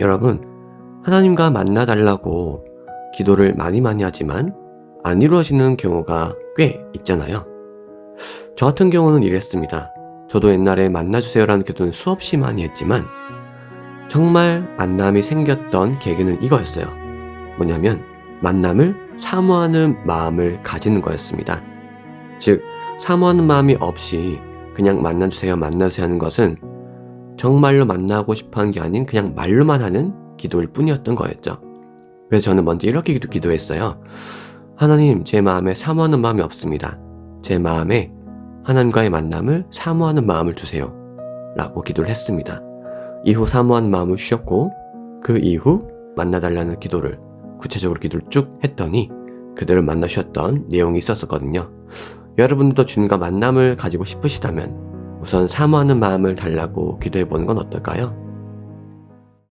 여러분, 하나님과 만나달라고 기도를 많이 많이 하지만 안 이루어지는 경우가 꽤 있잖아요. 저 같은 경우는 이랬습니다. 저도 옛날에 만나주세요라는 기도는 수없이 많이 했지만 정말 만남이 생겼던 계기는 이거였어요. 뭐냐면 만남을 사모하는 마음을 가지는 거였습니다. 즉, 사모하는 마음이 없이 그냥 만나주세요, 만나주세요 하는 것은 정말로 만나고 싶어 한 게 아닌 그냥 말로만 하는 기도일 뿐이었던 거였죠. 그래서 저는 먼저 이렇게 기도, 기도 했어요. 하나님, 제 마음에 사모하는 마음이 없습니다. 제 마음에 하나님과의 만남을 사모하는 마음을 주세요. 라고 기도를 했습니다. 이후 사모한 마음을 쉬었고, 그 이후 만나달라는 기도를 구체적으로 기도를 쭉 했더니 그대로 만나셨던 내용이 있었었거든요. 여러분들도 주님과 만남을 가지고 싶으시다면 우선 사모하는 마음을 달라고 기도해 보는 건 어떨까요?